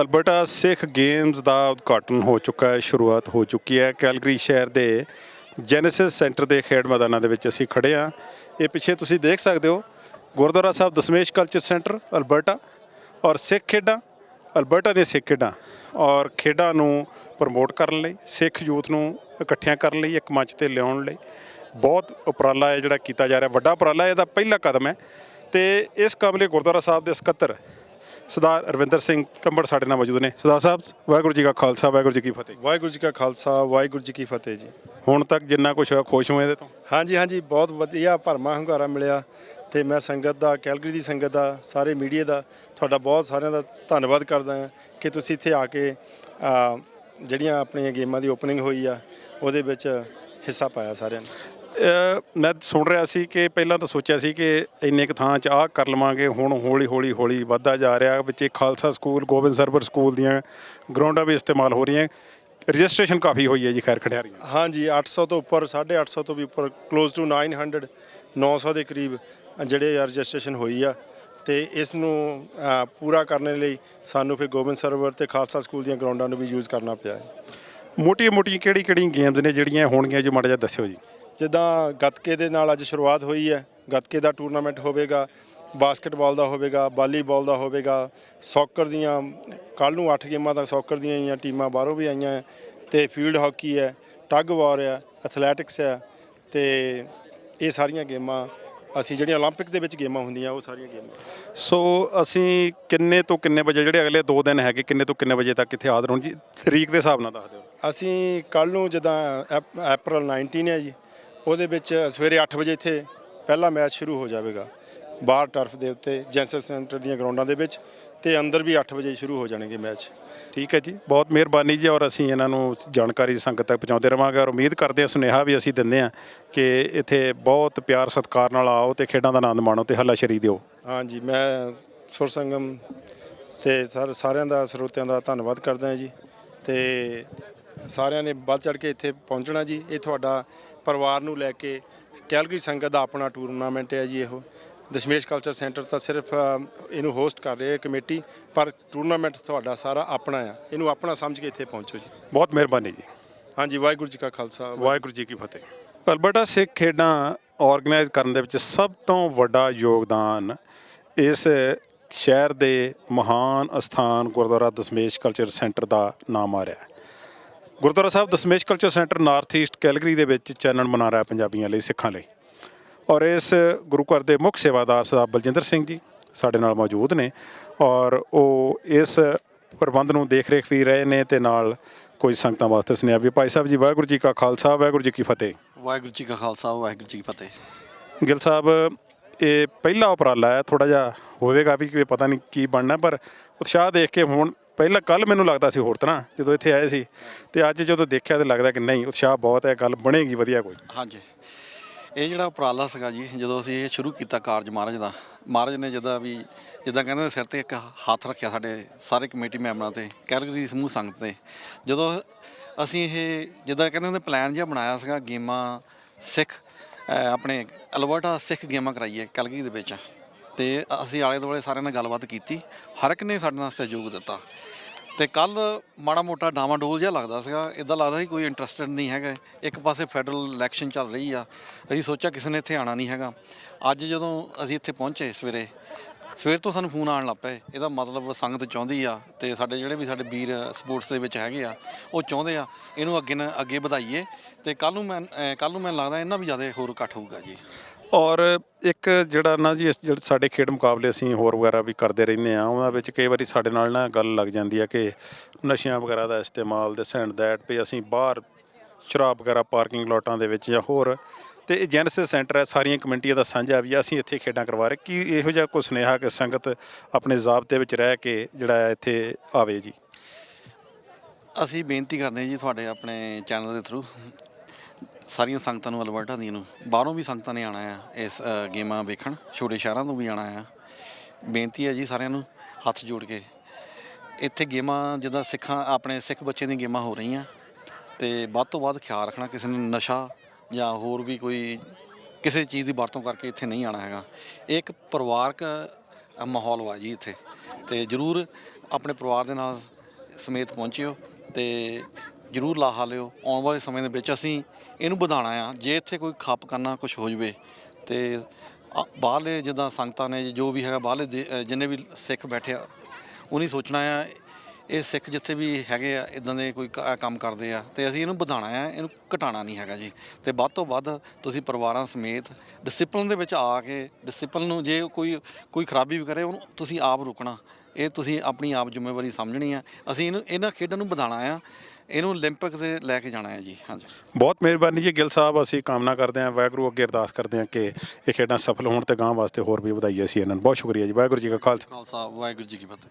Alberta, ਸਿੱਖ games ਦਾ ਉਦਘਾਟਨ ਹੋ ਚੁੱਕਾ ਹੈ, ਸ਼ੁਰੂਆਤ ਹੋ ਚੁੱਕੀ ਹੈ। ਕੈਲਗਰੀ ਸ਼ਹਿਰ ਦੇ ਜੈਨੇਸਿਸ ਸੈਂਟਰ ਦੇ ਖੇਡ ਮੈਦਾਨਾਂ ਦੇ ਵਿੱਚ ਅਸੀਂ ਖੜੇ ਹਾਂ। ਇਹ ਪਿੱਛੇ ਤੁਸੀਂ ਦੇਖ ਸਕਦੇ ਹੋ, Gurdwara Sahib Dashmesh culture centre Alberta ਔਰ ਸਿੱਖ ਖੇਡਾਂ, ਅਲਬਰਟਾ ਦੇ ਸਿੱਖ ਖੇਡਾਂ ਔਰ ਖੇਡਾਂ ਨੂੰ ਪ੍ਰਮੋਟ ਕਰਨ ਲਈ, ਸਿੱਖ ਯੂਥ ਨੂੰ ਇਕੱਠਿਆਂ ਕਰਨ ਲਈ, ਇੱਕ ਮੰਚ ਤੇ ਲਿਆਉਣ ਲਈ। ਬਹੁਤ ਉਪਰਾਲਾ ਹੈ ਜਿਹੜਾ ਕੀਤਾ ਜਾ ਰਿਹਾ, ਵੱਡਾ ਉਪਰਾਲਾ, ਇਹਦਾ ਪਹਿਲਾ ਕਦਮ ਹੈ। ਤੇ ਇਸ ਕੰਮ ਲਈ ਗੁਰਦੁਆਰਾ ਸਾਹਿਬ ਦੇ ਸਕੱਤਰ ਸਰਦਾਰ ਰਵਿੰਦਰ ਸਿੰਘ ਕੰਬੜ ਸਾਡੇ ਨਾਲ ਮੌਜੂਦ ਨੇ। ਸਰਦਾਰ ਸਾਹਿਬ ਵਾਹਿਗੁਰੂ ਜੀ ਕਾ ਖਾਲਸਾ ਵਾਹਿਗੁਰੂ ਜੀ ਕੀ ਫਤਿਹ ਵਾਹਿਗੁਰੂ ਜੀ ਕਾ ਖਾਲਸਾ ਵਾਹਿਗੁਰੂ ਜੀ ਕੀ ਫਤਿਹ ਜੀ। ਹੁਣ ਤੱਕ ਜਿੰਨਾ ਕੁਝ ਹੋਇਆ ਖੁਸ਼ ਹੋਏ ਇਹਦੇ ਤੋਂ? ਹਾਂਜੀ ਹਾਂਜੀ ਬਹੁਤ ਵਧੀਆ ਭਰਮਾ ਹੰਗਾਰਾ ਮਿਲਿਆ ਤੇ ਮੈਂ ਸੰਗਤ ਦਾ ਕੈਲਗਰੀ ਦੀ ਸੰਗਤ ਦਾ ਸਾਰੇ ਮੀਡੀਆ ਦਾ ਤੁਹਾਡਾ ਬਹੁਤ ਸਾਰਿਆਂ ਦਾ ਧੰਨਵਾਦ ਕਰਦਾ ਹਾਂ ਕਿ ਤੁਸੀਂ ਇੱਥੇ ਆ ਕੇ ਜਿਹੜੀਆਂ ਆਪਣੀਆਂ ਗੇਮਾਂ ਦੀ ਓਪਨਿੰਗ ਹੋਈ ਆ ਉਹਦੇ ਵਿੱਚ ਹਿੱਸਾ ਪਾਇਆ ਸਾਰਿਆਂ ਨੇ। ਮੈਂ ਸੁਣ ਰਿਹਾ ਸੀ ਕਿ ਪਹਿਲਾਂ ਤਾਂ ਸੋਚਿਆ ਸੀ ਕਿ ਇੰਨੇ ਕੁ ਥਾਂ 'ਚ ਆਹ ਕਰ ਲਵਾਂਗੇ ਹੁਣ ਹੌਲੀ ਹੌਲੀ ਹੌਲੀ ਵੱਧਦਾ ਜਾ ਰਿਹਾ ਵਿੱਚ ਖਾਲਸਾ ਸਕੂਲ ਗੋਬਿੰਦ ਸਰਵਰ ਸਕੂਲ ਦੀਆਂ ਗਰਾਊਂਡਾਂ ਵੀ ਇਸਤੇਮਾਲ ਹੋ ਰਹੀਆਂ ਰਜਿਸਟ੍ਰੇਸ਼ਨ ਕਾਫੀ ਹੋਈ ਹੈ ਜੀ ਖੈਰ ਖੜਿਆਰੀਆਂ ਹਾਂਜੀ 800 ਤੋਂ ਉੱਪਰ 850 ਤੋਂ ਵੀ ਉੱਪਰ ਕਲੋਜ਼ ਟੂ 900 900 ਦੇ ਕਰੀਬ ਜਿਹੜੇ ਰਜਿਸਟ੍ਰੇਸ਼ਨ ਹੋਈ ਆ ਤੇ ਇਸ ਨੂੰ ਪੂਰਾ ਕਰਨ ਲਈ ਸਾਨੂੰ ਫਿਰ ਗੋਬਿੰਦ ਸਰਵਰ ਤੇ ਖਾਲਸਾ ਸਕੂਲ ਦੀਆਂ ਗਰਾਊਂਡਾਂ ਨੂੰ ਵੀ ਯੂਜ਼ ਕਰਨਾ ਪਿਆ ਹੈ। ਮੋਟੀਆਂ ਮੋਟੀਆਂ ਕਿਹੜੀ ਕਿਹੜੀ ਗੇਮਸ ਨੇ ਜਿਹੜੀਆਂ ਹੋਣਗੀਆਂ ਜੋ ਮਾੜਾ ਜਿਹਾ ਦੱਸਿਓ ਜੀ। ਜਿੱਦਾਂ ਗੱਤਕੇ ਦੇ ਨਾਲ ਅੱਜ ਸ਼ੁਰੂਆਤ ਹੋਈ ਹੈ ਗੱਤਕੇ ਦਾ ਟੂਰਨਾਮੈਂਟ ਹੋਵੇਗਾ ਬਾਸਕਟਬਾਲ ਦਾ ਹੋਵੇਗਾ ਵਾਲੀਬਾਲ ਦਾ ਹੋਵੇਗਾ ਸੌਕਰ ਦੀਆਂ ਕੱਲ ਨੂੰ 8 ਗੇਮਾਂ ਦਾ ਸੌਕਰ ਦੀਆਂ ਆਈਆਂ ਟੀਮਾਂ ਬਾਹਰੋਂ ਵੀ ਆਈਆਂ ਹੈ ਤੇ ਫੀਲਡ ਹਾਕੀ ਹੈ ਟੱਗ ਵਾਰ ਹੈ ਐਥਲੈਟਿਕਸ ਹੈ ਤੇ ਇਹ ਸਾਰੀਆਂ ਗੇਮਾਂ ਅਸੀਂ ਜਿਹੜੀਆਂ 올림픽 ਦੇ ਵਿੱਚ ਗੇਮਾਂ ਹੁੰਦੀਆਂ ਉਹ ਸਾਰੀਆਂ ਗੇਮਾਂ ਸੋ ਅਸੀਂ ਕਿੰਨੇ ਤੋਂ ਕਿੰਨੇ ਵਜੇ ਜਿਹੜੇ ਅਗਲੇ 2 ਦਿਨ ਹੈਗੇ ਕਿੰਨੇ ਤੋਂ ਕਿੰਨੇ ਵਜੇ ਤੱਕ ਇੱਥੇ ਹਾਜ਼ਰ ਹੋਣ ਜੀ ਤਰੀਕ ਦੇ ਹਿਸਾਬ ਨਾਲ ਦੱਸ ਦਿਓ ਅਸੀਂ ਕੱਲ ਨੂੰ ਜਿੱਦਾਂ ਐਪ- ਅਪ੍ਰੈਲ 19 ਹੈ ਜੀ ਉਹਦੇ ਵਿੱਚ ਸਵੇਰੇ 8 ਵਜੇ ਇੱਥੇ ਪਹਿਲਾ ਮੈਚ ਸ਼ੁਰੂ ਹੋ ਜਾਵੇਗਾ ਬਾਹਰ ਟਰਫ ਦੇ ਉੱਤੇ ਜੈਂਸਰ ਸੈਂਟਰ ਦੀਆਂ ਗਰਾਊਂਡਾਂ ਦੇ ਵਿੱਚ ਤੇ ਅੰਦਰ ਵੀ 8 ਵਜੇ ਸ਼ੁਰੂ ਹੋ ਜਾਣਗੇ ਮੈਚ। ਠੀਕ ਹੈ ਜੀ ਬਹੁਤ ਮਿਹਰਬਾਨੀ ਜੀ ਔਰ ਅਸੀਂ ਇਹਨਾਂ ਨੂੰ ਜਾਣਕਾਰੀ ਸੰਗਤ ਤੱਕ ਪਹੁੰਚਾਉਂਦੇ ਰਵਾਂਗੇ ਔਰ ਉਮੀਦ ਕਰਦੇ ਹਾਂ ਸੁਨੇਹਾ ਵੀ ਅਸੀਂ ਦਿੰਦੇ ਹਾਂ ਕਿ ਇੱਥੇ ਬਹੁਤ ਪਿਆਰ ਸਤਿਕਾਰ ਨਾਲ ਆਓ ਤੇ ਖੇਡਾਂ ਦਾ ਆਨੰਦ ਮਾਣੋ ਤੇ ਹੱਲਾਸ਼ੇਰੀ ਦਿਓ। ਹਾਂਜੀ ਮੈਂ ਸੁਰ ਸੰਗਮ ਤੇ ਸਰ ਸਾਰਿਆਂ ਦਾ ਸਰੋਤਿਆਂ ਦਾ ਧੰਨਵਾਦ ਕਰਦਾ ਹਾਂ ਜੀ ਤੇ ਸਾਰਿਆਂ ਨੇ ਵੱਧ ਚੜ ਕੇ ਇੱਥੇ ਪਹੁੰਚਣਾ ਜੀ। ਇਹ ਤੁਹਾਡਾ ਪਰਿਵਾਰ ਨੂੰ ਲੈ ਕੇ ਕੈਲਗਰੀ ਸੰਗਤ ਦਾ ਆਪਣਾ ਟੂਰਨਾਮੈਂਟ ਹੈ ਜੀ ਇਹੋ। ਦਸ਼ਮੇਸ਼ ਕਲਚਰ ਸੈਂਟਰ ਤਾਂ ਸਿਰਫ ਇਹਨੂੰ ਹੋਸਟ ਕਰ ਰਹੀ ਹੈ ਕਮੇਟੀ ਪਰ ਟੂਰਨਾਮੈਂਟ ਤੁਹਾਡਾ ਸਾਰਾ ਆਪਣਾ ਆ। ਇਹਨੂੰ ਆਪਣਾ ਸਮਝ ਕੇ ਇੱਥੇ ਪਹੁੰਚੋ ਜੀ। ਬਹੁਤ ਮਿਹਰਬਾਨੀ ਜੀ। ਹਾਂਜੀ ਵਾਹਿਗੁਰੂ ਜੀ ਕਾ ਖਾਲਸਾ। ਵਾਹਿਗੁਰੂ ਜੀ ਕੀ ਫਤਿਹ। ਅਲਬਰਟਾ ਸਿੱਖ ਖੇਡਾਂ ਆਰਗੇਨਾਈਜ਼ ਕਰਨ ਦੇ ਵਿੱਚ ਸਭ ਤੋਂ ਵੱਡਾ ਯੋਗਦਾਨ ਇਸ ਸ਼ਹਿਰ ਦੇ ਮਹਾਨ ਅਸਥਾਨ ਗੁਰਦੁਆਰਾ ਦਸ਼ਮੇਸ਼ ਕਲਚਰ ਸੈਂਟਰ ਦਾ ਨਾਮ ਆ ਰਿਹਾ ਹੈ। Gurdwara Sahib Dashmesh culture centre north east Calgary ਦੇ ਵਿੱਚ ਚਾਨਣ ਬਣਾ ਰਿਹਾ ਪੰਜਾਬੀਆਂ ਲਈ ਸਿੱਖਾਂ ਲਈ। ਔਰ ਇਸ ਗੁਰੂ ਘਰ ਦੇ ਮੁੱਖ ਸੇਵਾਦਾਰ ਸਰਦਾਰ ਬਲਜਿੰਦਰ ਸਿੰਘ ਜੀ ਸਾਡੇ ਨਾਲ ਮੌਜੂਦ ਨੇ ਔਰ ਉਹ ਇਸ ਪ੍ਰਬੰਧ ਨੂੰ ਦੇਖ ਰੇਖ ਵੀ ਰਹੇ ਨੇ ਤੇ ਨਾਲ ਕੋਈ ਸੰਗਤਾਂ ਵਾਸਤੇ ਸੁਨੇਹਾ ਵੀ ਭਾਈ ਸਾਹਿਬ ਜੀ ਵਾਹਿਗੁਰੂ ਜੀ ਕਾ ਖਾਲਸਾ ਵਾਹਿਗੁਰੂ ਜੀ ਕੀ ਫਤਿਹ। ਵਾਹਿਗੁਰੂ ਜੀ ਕਾ ਖਾਲਸਾ ਵਾਹਿਗੁਰੂ ਜੀ ਕੀ ਫਤਿਹ। ਗਿਲ ਸਾਹਿਬ ਇਹ ਪਹਿਲਾ ਉਪਰਾਲਾ ਹੈ ਥੋੜਾ ਜਿਹਾ ਹੋਵੇਗਾ ਵੀ ਕਿ ਪਤਾ ਨਹੀਂ ਕੀ ਬਣਨਾ ਪਰ ਉਤਸ਼ਾਹ ਦੇਖ ਕੇ ਹੁਣ ਪਹਿਲਾਂ ਕੱਲ ਮੈਨੂੰ ਲੱਗਦਾ ਸੀ ਹੋਰ ਤਰ੍ਹਾਂ ਜਦੋਂ ਇੱਥੇ ਆਏ ਸੀ। ਤੇ ਅੱਜ ਜਦੋਂ ਦੇਖਿਆ ਤੇ ਲੱਗਦਾ ਕਿ ਨਹੀਂ, ਉਤਸ਼ਾਹ ਬਹੁਤ ਹੈ, ਗੱਲ ਬਣੇਗੀ ਵਧੀਆ ਕੋਈ। ਹਾਂਜੀ। ਇਹ ਜਿਹੜਾ ਉਪਰਾਲਾ ਸੀਗਾ ਜੀ, ਜਦੋਂ ਅਸੀਂ ਇਹ ਸ਼ੁਰੂ ਕੀਤਾ ਕਾਰਜ ਮਹਾਰਾਜ ਦਾ, ਮਹਾਰਾਜ ਨੇ ਜਦੋਂ ਵੀ, ਜਿੱਦਾਂ ਕਹਿੰਦੇ ਨੇ ਸਿਰ ਤੇ ਇੱਕ ਹੱਥ ਰੱਖਿਆ ਸਾਡੇ, ਸਾਰੇ ਕਮੇਟੀ ਮੈਂਬਰਾਂ ਤੇ, ਕੈਲਗਰੀ ਸਮੂਹ ਸੰਗਤ ਤੇ। ਜਦੋਂ ਅਸੀਂ ਇਹ ਜਿੱਦਾਂ ਕਹਿੰਦੇ ਉਹਨੇ ਪਲਾਨ ਜਿਹਾ ਬਣਾਇਆ ਸੀਗਾ ਗੇਮਾਂ ਸਿੱਖ ਆਪਣੇ ਅਲਬਰਟਾ ਸਿੱਖ ਗੇਮਾਂ ਕਰਾਈਏ ਕੈਲਗਰੀ ਦੇ ਵਿੱਚ। ਤੇ ਅਸੀਂ ਆਲੇ ਦੁਆਲੇ ਸਾਰਿਆਂ ਨਾਲ ਗੱਲਬਾਤ ਕੀਤੀ। ਹਰ ਇੱਕ ਨੇ ਸਾਡੇ ਨਾਲ ਸਹਿਯੋਗ ਦਿੱਤਾ। ਤੇ ਕੱਲ ਮਾੜਾ ਮੋਟਾ ਡਾਵਾਡੋਲ ਜਿਹਾ ਲੱਗਦਾ ਸੀਗਾ। ਇਦਾਂ ਲੱਗਦਾ ਸੀ ਕੋਈ ਇੰਟਰਸਟਡ ਨਹੀਂ ਹੈਗਾ। ਇੱਕ ਪਾਸੇ ਫੈਡਰਲ ਇਲੈਕਸ਼ਨ ਚੱਲ ਰਹੀ ਆ। ਅਸੀਂ ਸੋਚਿਆ ਕਿਸੇ ਨੇ ਇੱਥੇ ਆਣਾ ਨਹੀਂ ਹੈਗਾ। ਅੱਜ ਜਦੋਂ ਅਸੀਂ ਇੱਥੇ ਪਹੁੰਚੇ ਸਵੇਰੇ, ਸਵੇਰ ਤੋਂ ਸਾਨੂੰ ਫੋਨ ਆਉਣ ਲੱਗ ਪਏ। ਇਹਦਾ ਮਤਲਬ ਸੰਗਤ ਚਾਹੁੰਦੀ ਆ ਤੇ ਸਾਡੇ ਜਿਹੜੇ ਵੀ ਸਾਡੇ ਵੀਰ ਸਪੋਰਟਸ ਦੇ ਵਿੱਚ ਹੈਗੇ ਆ, ਉਹ ਚਾਹੁੰਦੇ ਆ, ਇਹਨੂੰ ਅੱਗੇ ਨਾ, ਅੱਗੇ ਵਧਾਈਏ। ਤੇ ਕੱਲ ਨੂੰ ਮੈਂ ਕੱਲ ਨੂੰ ਮੈਨੂੰ ਲੱਗਦਾ ਇਹਨਾਂ ਵੀ ਜ਼ਿਆਦਾ ਹੋਰ ਇਕੱਠ ਹੋਊਗਾ ਜੀ। ਔਰ ਇੱਕ ਜਿਹੜਾ ਨਾ ਜੀ ਇਸ ਜਿਹੜੇ ਸਾਡੇ ਖੇਡ ਮੁਕਾਬਲੇ ਅਸੀਂ ਹੋਰ ਵਗੈਰਾ ਵੀ ਕਰਦੇ ਰਹਿੰਦੇ ਆ ਉਹਨਾਂ ਵਿੱਚ ਕਈ ਵਾਰੀ ਸਾਡੇ ਨਾਲ ਨਾ ਗੱਲ ਲੱਗ ਜਾਂਦੀ ਹੈ ਕਿ ਨਸ਼ਿਆਂ ਵਗੈਰਾ ਦਾ ਇਸਤੇਮਾਲ ਦੇ ਸੈਂਡ ਦੈਟ ਵੀ ਅਸੀਂ ਬਾਹਰ ਸ਼ਰਾਬ ਵਗੈਰਾ ਪਾਰਕਿੰਗ ਲੋਟਾਂ ਦੇ ਵਿੱਚ ਜਾਂ ਹੋਰ ਤੇ ਇਹ ਜੈਨਸਿਸ ਸੈਂਟਰ ਹੈ ਸਾਰੀਆਂ ਕਮੇਟੀਆਂ ਦਾ ਸਾਂਝਾ ਵੀ ਆ, ਅਸੀਂ ਇੱਥੇ ਖੇਡਾਂ ਕਰਵਾ ਰਹੇ ਕੀ ਇਹੋ ਜਿਹਾ ਕੋਈ ਸੁਨੇਹਾ ਕਿ ਸੰਗਤ ਆਪਣੇ ਜ਼ਾਬਤੇ ਵਿੱਚ ਰਹਿ ਕੇ ਜਿਹੜਾ ਹੈ ਇੱਥੇ ਆਵੇ ਜੀ? ਅਸੀਂ ਬੇਨਤੀ ਕਰਦੇ ਹਾਂ ਜੀ ਤੁਹਾਡੇ ਆਪਣੇ ਚੈਨਲ ਦੇ ਥਰੂ ਸਾਰੀਆਂ ਸੰਗਤਾਂ ਨੂੰ ਅਲਬਰਟਾ ਦੀਆਂ ਨੂੰ, ਬਾਹਰੋਂ ਵੀ ਸੰਗਤਾਂ ਨੇ ਆਣਾ ਆ ਇਸ ਗੇਮਾਂ ਵੇਖਣ, ਛੋਟੇ ਸ਼ਹਿਰਾਂ ਤੋਂ ਵੀ ਆਣਾ ਆ। ਬੇਨਤੀ ਹੈ ਜੀ ਸਾਰਿਆਂ ਨੂੰ ਹੱਥ ਜੋੜ ਕੇ। ਇੱਥੇ ਗੇਮਾਂ ਜਿੱਦਾਂ ਸਿੱਖਾਂ, ਆਪਣੇ ਸਿੱਖ ਬੱਚਿਆਂ ਦੀਆਂ ਗੇਮਾਂ ਹੋ ਰਹੀਆਂ। ਤੇ ਵੱਧ ਤੋਂ ਵੱਧ ਖਿਆਲ ਰੱਖਣਾ ਕਿਸੇ ਨੂੰ ਨਸ਼ਾ ਜਾਂ ਹੋਰ ਵੀ ਕੋਈ, ਕਿਸੇ ਚੀਜ਼ ਦੀ ਵਰਤੋਂ ਕਰਕੇ ਇੱਥੇ ਨਹੀਂ ਆਣਾ ਹੈਗਾ। ਇਹ ਇੱਕ ਪਰਿਵਾਰਕ ਮਾਹੌਲ ਵਾ ਜੀ ਇੱਥੇ। ਤੇ ਜਰੂਰ ਆਪਣੇ ਪਰਿਵਾਰ ਦੇ ਨਾਲ ਸਮੇਤ ਪਹੁੰਚਿਓ ਤੇ ਜਰੂਰ ਲਾਹਾ ਲਿਓ ਆਉਣ ਵਾਲੇ ਸਮੇਂ ਦੇ ਵਿੱਚ ਅਸੀਂ ਇਹਨੂੰ ਵਧਾਉਣਾ ਆ। ਜੇ ਇੱਥੇ ਕੋਈ ਖੱਪ ਕਰਨਾ ਕੁਝ ਹੋ ਜਵੇ ਤੇ ਅ- ਬਾਹਰਲੇ ਜਿੱਦਾਂ ਸੰਗਤਾਂ ਨੇ ਜੋ ਵੀ ਹੈਗਾ ਬਾਹਰਲੇ ਦੇ- ਅ, ਜਿੰਨੇ ਵੀ ਸਿੱਖ ਬੈਠੇ ਆ ਉਹਨੇ ਸੋਚਣਾ ਆ ਇਹ ਸਿੱਖ ਜਿੱਥੇ ਵੀ ਹੈਗੇ ਆ ਇਦਾਂ ਦੇ ਕੋਈ ਕ- ਕੰਮ ਕਰਦੇ ਆ ਤੇ ਅਸੀਂ ਇਹਨੂੰ ਵਧਾਉਣਾ ਆ ਇਹਨੂੰ ਘਟਾਉਣਾ ਨਹੀਂ ਹੈਗਾ ਜੀ। ਤੇ ਵੱਧ ਤੋਂ ਵੱਧ ਤੁਸੀਂ ਪਰਿਵਾਰਾਂ ਸਮੇਤ ਡਿਸਪਲਿਨ ਦੇ ਵਿੱਚ ਆ ਕੇ ਡਿਸਪਲਿਨ ਨੂੰ ਜੇ ਕੋਈ ਕੋਈ ਖਰਾਬੀ ਵੀ ਕਰੇ ਉਹਨੂੰ ਤੁਸੀਂ ਆਪ ਰੋਕਣਾ। ਇਹ ਤੁਸੀਂ ਆਪਣੀ ਆਪ ਜ਼ਿੰਮੇਵਾਰੀ ਸਮਝਣੀ ਆ। ਅਸੀਂ ਇਹਨੂੰ ਇਹਨਾਂ ਖੇਡਾਂ ਨੂੰ ਵਧਾਉਣਾ ਆ। ਇਹਨੂੰ 올림픽 ਤੇ ਲੈ ਕੇ ਜਾਣਾ ਹੈ ਜੀ ਹਾਂਜੀ ਬਹੁਤ ਮਿਹਰਬਾਨੀ ਜੀ ਗਿੱਲ ਸਾਹਿਬ ਅਸੀਂ ਕਾਮਨਾ ਕਰਦੇ ਹਾਂ ਵਾਹਿਗੁਰੂ ਅੱਗੇ ਅਰਦਾਸ ਕਰਦੇ ਹਾਂ ਕਿ ਇਹ ਖੇਡਾਂ ਸਫਲ ਹੋਣ ਤੇ ਗਾਂ ਵਾਸਤੇ ਹੋਰ ਵੀ ਵਧਾਈ ਅਸੀਂ ਇਹਨਾਂ ਨੂੰ ਬਹੁਤ ਸ਼ੁਕਰੀਆ ਜੀ ਵਾਹਿਗੁਰੂ ਜੀ ਕਾ ਖਾਲਸਾ ਖਾਲਸਾ ਵਾਹਿਗੁਰੂ ਜੀ ਕੀ ਫਤਿਹ